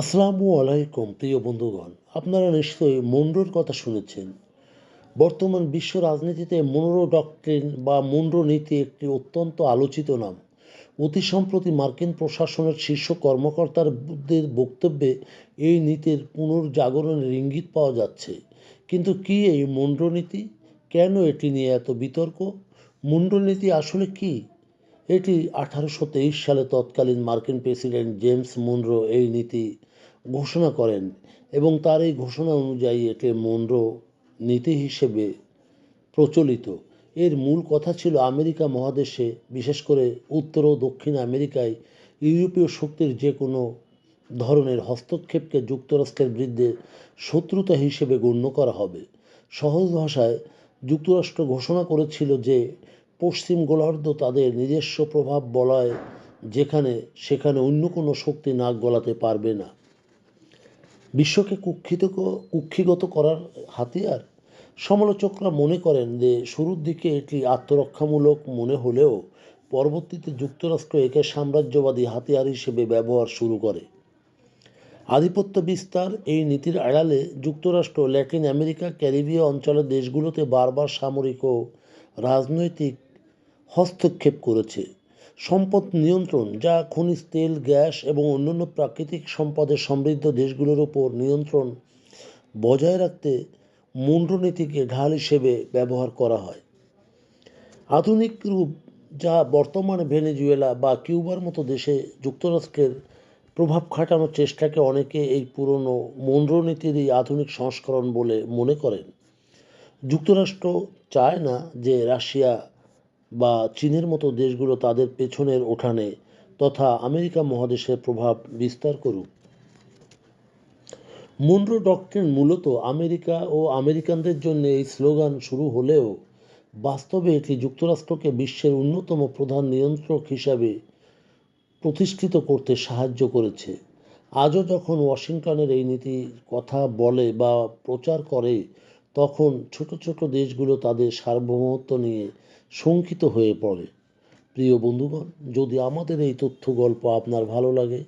আসসালামু আলাইকুম, প্রিয় বন্ধুগণ। আপনারা নিশ্চয়ই মুন্ডোর কথা শুনেছেন। বর্তমান বিশ্ব রাজনীতিতে মুন্ডো ডক্ট্রিন বা মুন্ডো নীতি একটি অত্যন্ত আলোচিত নাম। অতি সম্প্রতি মার্কিন প্রশাসনের শীর্ষ কর্মকর্তাদের বক্তব্যে এই নীতির পুনর্জাগরণের ইঙ্গিত পাওয়া যাচ্ছে। কিন্তু কি এই মুন্ডো নীতি? কেন এটি নিয়ে এত বিতর্ক? মুন্ডো নীতি আসলে কি? এটি আঠারোশো তেইশ সালে তৎকালীন মার্কিন প্রেসিডেন্ট জেমস মুনরো এই নীতি ঘোষণা করেন এবং তার এই ঘোষণা অনুযায়ী এটি মুনরো নীতি হিসেবে প্রচলিত। এর মূল কথা ছিল আমেরিকা মহাদেশে, বিশেষ করে উত্তর ও দক্ষিণ আমেরিকায় ইউরোপীয় শক্তির যে কোনো ধরনের হস্তক্ষেপকে যুক্তরাষ্ট্রের বিরুদ্ধে শত্রুতা হিসেবে গণ্য করা হবে। সহজ ভাষায় যুক্তরাষ্ট্র ঘোষণা করেছিল যে পশ্চিম গোলার্ধ তাদের নিজস্ব প্রভাব বলয় যেখানে, সেখানে অন্য কোনো শক্তি নাক গলাতে পারবে না। বিশ্বকে কুক্ষিত কুক্ষিগত করার হাতিয়ার? সমালোচকরা মনে করেন যে শুরুর দিকে এটি আত্মরক্ষামূলক মনে হলেও পরবর্তীতে যুক্তরাষ্ট্র একে সাম্রাজ্যবাদী হাতিয়ার হিসেবে ব্যবহার শুরু করে। আধিপত্য বিস্তার এই নীতির আড়ালে যুক্তরাষ্ট্র ল্যাটিন আমেরিকা ক্যারিবীয় অঞ্চলের দেশগুলোতে বারবার সামরিক ও রাজনৈতিক হস্তক্ষেপ করেছে। সম্পদ নিয়ন্ত্রণ, যা খনিজ, তেল, গ্যাস এবং অন্যান্য প্রাকৃতিক সম্পদে সমৃদ্ধ দেশগুলোর ওপর নিয়ন্ত্রণ বজায় রাখতে মুন্ডনীতিকে ঢাল হিসেবে ব্যবহার করা হয়। আধুনিক রূপ যা বর্তমানে ভেনেজুয়েলা বা কিউবার মতো দেশে যুক্তরাষ্ট্রের প্রভাব খাটানোর চেষ্টাকে অনেকে এই পুরনো মন্ডনীতিরই আধুনিক সংস্করণ বলে মনে করেন। যুক্তরাষ্ট্র চায় না যে রাশিয়া বা চীনের মতো দেশগুলো তাদের পেছনের ওঠানে তথা আমেরিকা মহাদেশের প্রভাব বিস্তার করুক। মুন্ড্রো ডক্ট্রিন মূলত আমেরিকা ও আমেরিকানদের জন্য এই স্লোগান শুরু হলেও বাস্তবে এটি যুক্তরাষ্ট্রকে বিশ্বের অন্যতম প্রধান নিয়ন্ত্রক হিসাবে প্রতিষ্ঠিত করতে সাহায্য করেছে। আজও যখন ওয়াশিংটনের এই নীতি কথা বলে বা প্রচার করে তখন ছোট ছোট দেশগুলো তাদের সার্বভৌমত্ব নিয়ে শঙ্কিত হয়ে পড়ে। প্রিয় বন্ধুগণ, যদি আমাদের এই তথ্য গল্প আপনার ভালো লাগে,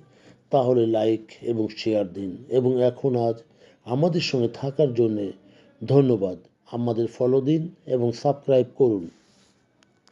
তাহলে লাইক এবং শেয়ার দিন এবং এখন আজ আমাদের সঙ্গে থাকার জন্যে ধন্যবাদ। আমাদের ফলো দিন এবং সাবস্ক্রাইব করুন।